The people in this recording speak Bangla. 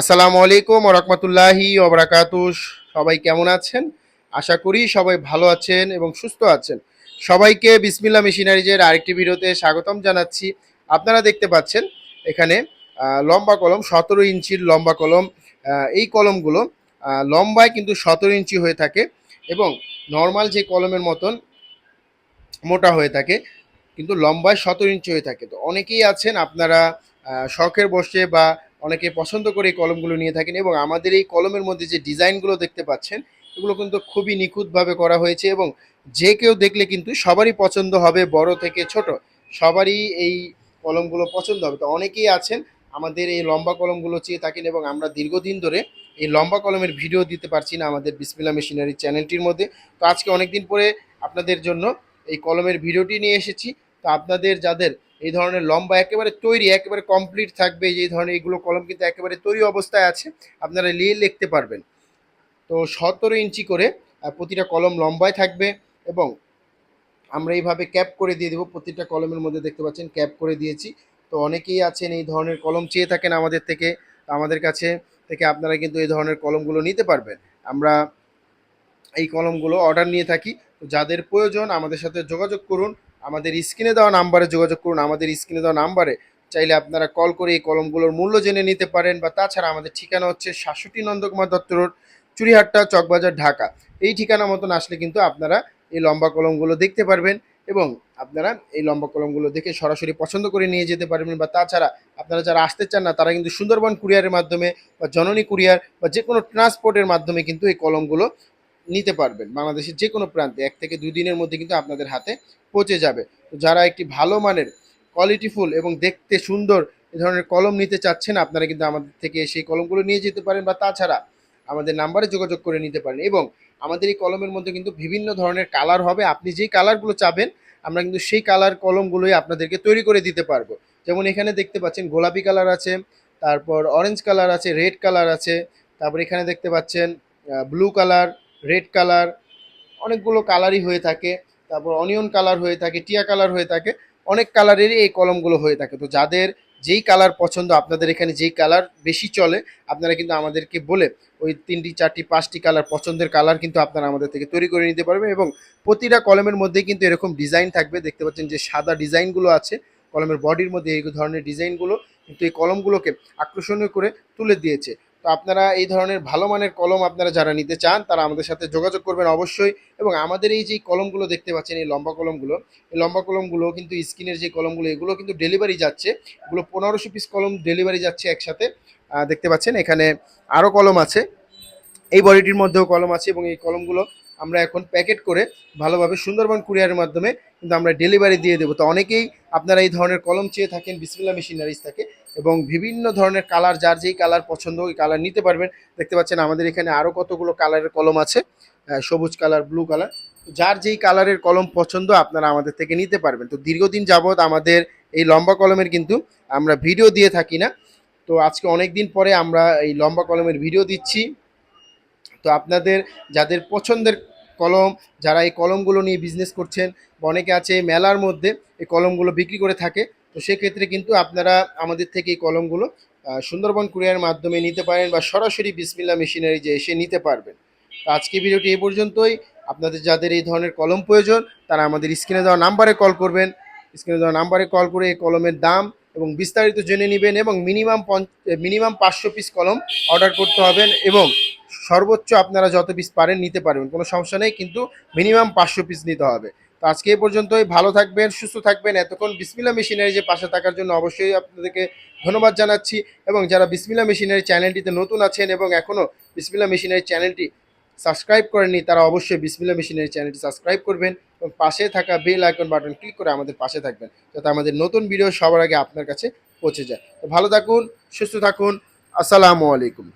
আসসালামু আলাইকুম রহমতুল্লাহি ওবরাকাতু সবাই কেমন আছেন? আশা করি সবাই ভালো আছেন এবং সুস্থ আছেন। সবাইকে বিসমিল্লা মেশিনারিজের আরেকটি ভিডিওতে স্বাগতম জানাচ্ছি। আপনারা দেখতে পাচ্ছেন এখানে লম্বা কলম, সতেরো ইঞ্চির লম্বা কলম এই কলমগুলো লম্বায় কিন্তু সতেরো ইঞ্চি হয়ে থাকে এবং নর্মাল যে কলমের মতন মোটা হয়ে থাকে, কিন্তু লম্বায় সতেরো ইঞ্চি হয়ে থাকে। তো অনেকেই আছেন, আপনারা শখের বসে বা অনেকে পছন্দ করে এই কলমগুলো নিয়ে থাকেন এবং আমাদের এই কলমের মধ্যে যে ডিজাইনগুলো দেখতে পাচ্ছেন, এগুলো কিন্তু খুবই নিখুঁতভাবে করা হয়েছে এবং যে কেউ দেখলে কিন্তু সবারই পছন্দ হবে বড় থেকে ছোট। সবারই এই কলমগুলো পছন্দ হবে। তো অনেকেই আছেন, আমাদের এই লম্বা কলমগুলো চেয়ে থাকেন এবং আমরা দীর্ঘদিন ধরে এই লম্বা কলমের ভিডিও দিতে পারছি না আমাদের বিসমিল্লা মেশিনারি চ্যানেলটির মধ্যে। তো আজকে অনেকদিন পরে আপনাদের জন্য এই কলমের ভিডিওটি নিয়ে এসেছি। তো আপনাদের যাদের এই ধরনের লম্বা একেবারে তৈরি, একেবারে কমপ্লিট থাকবে, এই ধরনের এইগুলো কলম কিন্তু একেবারে তৈরি অবস্থায় আছে, আপনারা নিয়ে লিখতে পারবেন। তো সতেরো ইঞ্চি করে প্রতিটা কলম লম্বায় থাকবে এবং আমরা এইভাবে ক্যাপ করে দিয়ে দেবো, প্রতিটা কলমের মধ্যে দেখতে পাচ্ছেন ক্যাপ করে দিয়েছি। তো অনেকেই আছেন এই ধরনের কলম চেয়ে থাকেন আমাদের থেকে, আমাদের কাছে থেকে আপনারা কিন্তু এই ধরনের কলমগুলো নিতে পারবেন। আমরা এই কলমগুলো অর্ডার নিয়ে থাকি যাদের প্রয়োজন আমাদের সাথে যোগাযোগ করুন আমাদের স্ক্রিনে দেওয়া নাম্বারে যোগাযোগ করুন, আমাদের স্ক্রিনে দেওয়া নাম্বারে চাইলে আপনারা কল করে এই কলমগুলোর মূল্য জেনে নিতে পারেন বা তাছাড়া আমাদের ঠিকানা হচ্ছে সাতষট্টি নন্দকুমার দত্ত রোড, চুরিহাট্টা, চকবাজার, ঢাকা। এই ঠিকানা মতন আসলে কিন্তু আপনারা এই লম্বা কলমগুলো দেখতে পারবেন এবং আপনারা এই লম্বা কলমগুলো দেখে সরাসরি পছন্দ করে নিয়ে যেতে পারবেন বা তাছাড়া আপনারা যারা আসতে চান না, তারা কিন্তু সুন্দরবন কুরিয়ারের মাধ্যমে বা জননী কুরিয়ার বা যে কোনো ট্রান্সপোর্টের মাধ্যমে কিন্তু এই কলমগুলো নিতে পারবেন বাংলাদেশের যে কোনো প্রান্তে। এক থেকে দুই দিনের মধ্যে কিন্তু আপনাদের হাতে পৌঁছে যাবে। তো যারা একটি ভালো মানের কোয়ালিটিফুল এবং দেখতে সুন্দর এ ধরনের কলম নিতে চাচ্ছেন, আপনারা কিন্তু আমাদের থেকে সেই কলমগুলো নিয়ে যেতে পারেন বা তাছাড়া আমাদের নাম্বারে যোগাযোগ করে নিতে পারেন এবং আমাদের এই কলমের মধ্যে কিন্তু বিভিন্ন ধরনের কালার হবে। আপনি যেই কালারগুলো চাবেন, আমরা কিন্তু সেই কালার কলমগুলোই আপনাদেরকে তৈরি করে দিতে পারব। যেমন এখানে দেখতে পাচ্ছেন গোলাপি কালার আছে, তারপর অরেঞ্জ কালার আছে রেড কালার আছে, তারপর এখানে দেখতে পাচ্ছেন ব্লু কালার রেড কালার অনেকগুলো কালারই হয়ে থাকে। তারপর অনিয়ন কালার হয়ে থাকে, টিয়া কালার হয়ে থাকে। অনেক কালারেরই এই কলমগুলো হয়ে থাকে। তো যাদের যেই কালার পছন্দ, আপনাদের এখানে যেই কালার বেশি চলে, আপনারা কিন্তু আমাদেরকে বলে ওই তিনটি, চারটি, পাঁচটি কালার পছন্দের কালার কিন্তু আপনারা আমাদের থেকে তৈরি করে নিতে পারবেন এবং প্রতিটা কলমের মধ্যে কিন্তু এরকম ডিজাইন থাকবে। দেখতে পাচ্ছেন যে সাদা ডিজাইনগুলো আছে, কলমের বডির মধ্যে এই ধরনের ডিজাইনগুলো কিন্তু এই কলমগুলোকে আকর্ষণীয় করে তুলে দিয়েছে। তো আপনারা এই ধরনের ভালো মানের কলম আপনারা যারা নিতে চান, তারা আমাদের সাথে যোগাযোগ করবেন অবশ্যই। এবং আমাদের এই যে কলমগুলো দেখতে পাচ্ছেন, এই লম্বা কলমগুলো, এই লম্বা কলমগুলো কিন্তু স্কিনের যে কলমগুলো, এগুলো কিন্তু ডেলিভারি যাচ্ছে। এগুলো পনেরোশো পিস কলম ডেলিভারি যাচ্ছে একসাথে। দেখতে পাচ্ছেন, এখানে আরও কলম আছে। এই বডিটির মধ্যেও কলম আছে এবং এই কলমগুলো আমরা এখন প্যাকেট করে ভালোভাবে সুন্দরবন কুরিয়ারের মাধ্যমে কিন্তু আমরা ডেলিভারি দিয়ে দেবো। তো অনেকেই আপনারা এই ধরনের কলম চেয়ে থাকেন বিসমিল্লা মেশিনারিজ থাকে এবং বিভিন্ন ধরনের কালার, যার যেই কালার পছন্দ ওই কালার নিতে পারবেন। দেখতে পাচ্ছেন আমাদের এখানে আরও কতগুলো কালারের কলম আছে। সবুজ কালার, ব্লু কালার। যার যেই কালারের কলম পছন্দ আপনারা আমাদের থেকে নিতে পারবেন। তো দীর্ঘদিন যাবৎ আমাদের এই লম্বা কলমের কিন্তু আমরা ভিডিও দিয়ে থাকি না। তো আজকে অনেক দিন পরে আমরা এই লম্বা কলমের ভিডিও দিচ্ছি। তো আপনাদের যাদের পছন্দের কলম, যারা এই কলমগুলো নিয়ে বিজনেস করছেন, অনেকে আছে মেলার মধ্যে এই কলমগুলো বিক্রি করে থাকে। তো সেক্ষেত্রে কিন্তু আপনারা আমাদের থেকে এই কলমগুলো সুন্দরবন কুরিয়ার মাধ্যমে নিতে পারেন বা সরাসরি বিসমিল্লা মেশিনারি যে এসে নিতে পারবেন। তো আজকে ভিডিওটি এই পর্যন্তই। আপনাদের যাদের এই ধরনের কলম প্রয়োজন, তারা আমাদের স্ক্রিনে দেওয়া নাম্বারে কল করবেন। স্ক্রিনে দেওয়া নাম্বারে কল করে এই কলমের দাম এবং বিস্তারিত জেনে নেবেন এবং মিনিমাম মিনিমাম পাঁচশো পিস কলম অর্ডার করতে হবেন এবং সর্বোচ্চ আপনারা যত পিস পারেন নিতে পারবেন, কোনো সমস্যা নেই। কিন্তু মিনিমাম পাঁচশো পিস নিতে হবে। তো আজকে এই পর্যন্তই। ভালো থাকবেন, সুস্থ থাকবেন। এতক্ষণ বিসমিল্লা মেশিনারি যে পাশে থাকার জন্য অবশ্যই আপনাদেরকে ধন্যবাদ জানাচ্ছি এবং যারা বিসমিল্লা মেশিনারি চ্যানেলটিতে নতুন আছেন এবং এখনও বিসমিল্লা মেশিনারি চ্যানেলটি সাবস্ক্রাইব করেননি, তারা অবশ্যই বিসমিল্লা মেশিনারি চ্যানেলটি সাবস্ক্রাইব করবেন এবং পাশে থাকা বেল আইকন বাটন ক্লিক করে আমাদের পাশে থাকবেন যাতে আমাদের নতুন ভিডিও সবার আগে আপনার কাছে পৌঁছে যায়। তো ভালো থাকুন, সুস্থ থাকুন। আসসালামু আলাইকুম।